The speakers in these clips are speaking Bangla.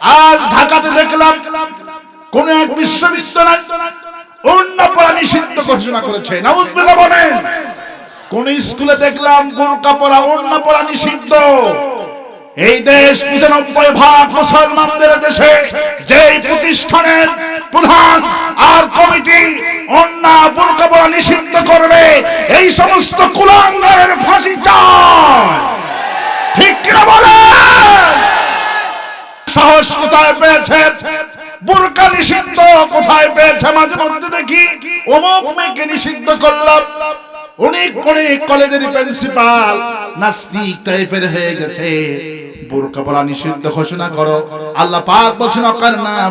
আজ ঢাকাতে দেখলাম কোন এক বিশ্ববিদ্যালয় অন্য পড়া নিষিদ্ধ ঘোষণা করেছে। নাউজুবিল্লাহ বলেন, কোন স্কুলে দেখলাম বোরকা পরা অন্য পড়া নিষিদ্ধ। এই দেশ পঁচানব্বই ভাগ মুসলমানদের দেশে যে প্রতিষ্ঠানের প্রধান আর কমিটি অন্য বোরকা পরা নিষিদ্ধ করবে, এই সমস্ত কুলাঙ্গারের ফাঁসি চায় ঠিক কিনা বলেন? সাহস কোথায় পেয়েছে? বোরকা নিষিদ্ধ কোথায় পেয়েছে মাঝে মধ্যে দেখি? অমুক মেয়েকে নিষিদ্ধ করলাম। অনেক অনেক কলেজের প্রিন্সিপাল নাস্তিক টাইপের হয়ে গেছে। বোরকা পরা নিষিদ্ধ ঘোষণা করো। আল্লাহ পাক বলছেন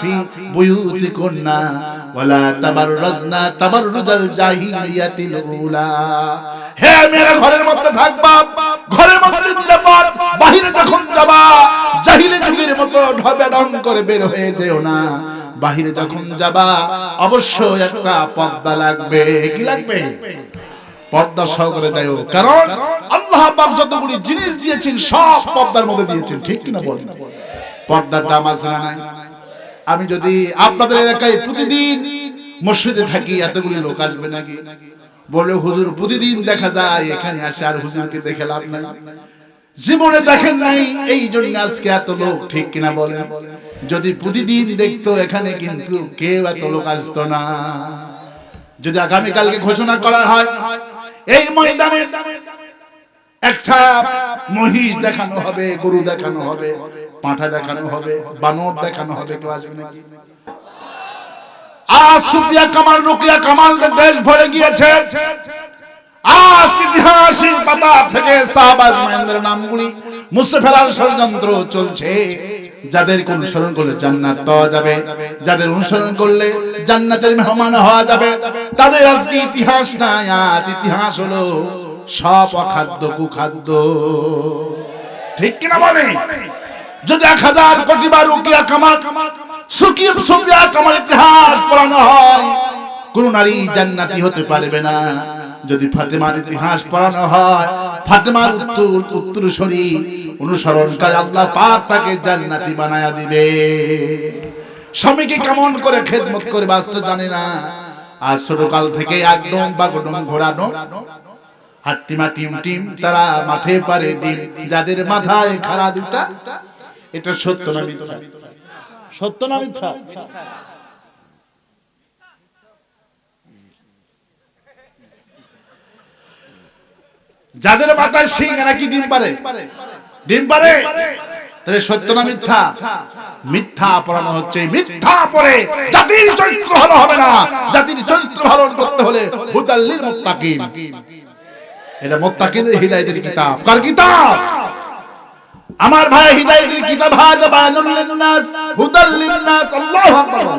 ফি উলা। হে মেয়েরা, ঘরের মধ্যে থাকবা। ঘরের মধ্যে নিরাপদ বাহিরে যখন যাবা জাহিলি যুগের মতো ঢবে ডং করে বের হয়ে যেও না। বাহিরে যখন যাবা, অবশ্যই একটা পর্দা লাগবে। কি লাগবে? পর্দা সহকারে দেয় কারণ আল্লাহ পাক যতগুলি জিনিস দিয়েছেন, সব পর্দার মধ্যে দিয়েছেন। ঠিক কিনা বলেন পর্দার দাম আছে না আমি যদি আপনাদের এলাকায় প্রতিদিন মসজিদে থাকি, এতগুলি লোক আসবে নাকি? বলে, হুজুর, প্রতিদিন দেখা যায়, এখানে আসে, আর হুজুরকে দেখে লাভ নাই। জীবনে দেখেন নাই, এই জন্য আজকে এত লোক ঠিক কিনা বলেন? যদি প্রতিদিন দেখতো এখানে কিন্তু কেউ এত লোক আসতো না। যদি আগামীকালকে ঘোষণা করা হয়, এই ময়দানে একটা মহিষ দেখানো হবে, গরু দেখানো হবে, পাঁঠা দেখানো হবে, বানর দেখানো হবে, কেউ আসবে নাকি? আজ সুফিয়া কামাল, রুকিয়া কামাল দেশ ভরে গিয়েছে। আজ অনুসরণ করলে জান্নাত পাওয়া যাবে, যাদের অনুসরণ করলে জান্নাতের মেহমান হওয়া যাবে, তাদের আজকে ইতিহাস নাই, আজ ইতিহাস হলো সব অখাদ্য, কুখাদ্য। ঠিক কিনা বলে? যদি এক হাজার কোটি বার উকিয়া কামাল সুকিয়ে কামাল ইতিহাস পড়ানো হয়, কোন নারী জান্নাতি হতে পারবে না। যদি ফাতেমার ইতিহাস পড়ানো হয়, ফাতেমার উত্তর উত্তরসূরি অনুসরণকারী আল্লাহ পাক তাকে জান্নাতি বানায়া দিবে। স্বামীকে কেমন করে খেদমত করে বাঁচত জানে না। আর ছোটকাল থেকে একদম বাগডম ঘোরানো। হাট্টিমা টিম টিম তারা মাঠে পারে ডিম। যাদের মাথায় খাড়া দুটা, এটা সত্য না মিথ্যা? সত্য না মিথ্যা? যাদের মাথায় সিং নাকি ডিম পারে? ডিম পারে? সত্য না মিথ্যা? মিথ্যা পড়ানো হচ্ছে, মিথ্যা পড়ে জাতির চরিত্র ভালো হবে না। জাতির চরিত্র ভালো করতে হলে হুদাল্লিল মুত্তাকিন। এটা মুত্তাকিনের হিদায়াতের কিতাব। কার কিতাব? আমার ভাই হিদায়াতের কিতাব, হাজা বায়ানুল লিন্নাস হুদাল লিন্নাস আল্লাহু আকবার।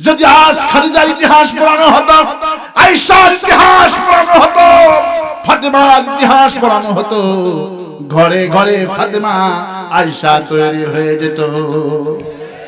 যদি আজ খাদিজার ইতিহাস পড়ানো হতো আইসার ইতিহাস পড়ানো হতো ফাতেমার ইতিহাস পড়ানো হতো, ঘরে ঘরে ফাতেমা আইসা তৈরি হয়ে যেত।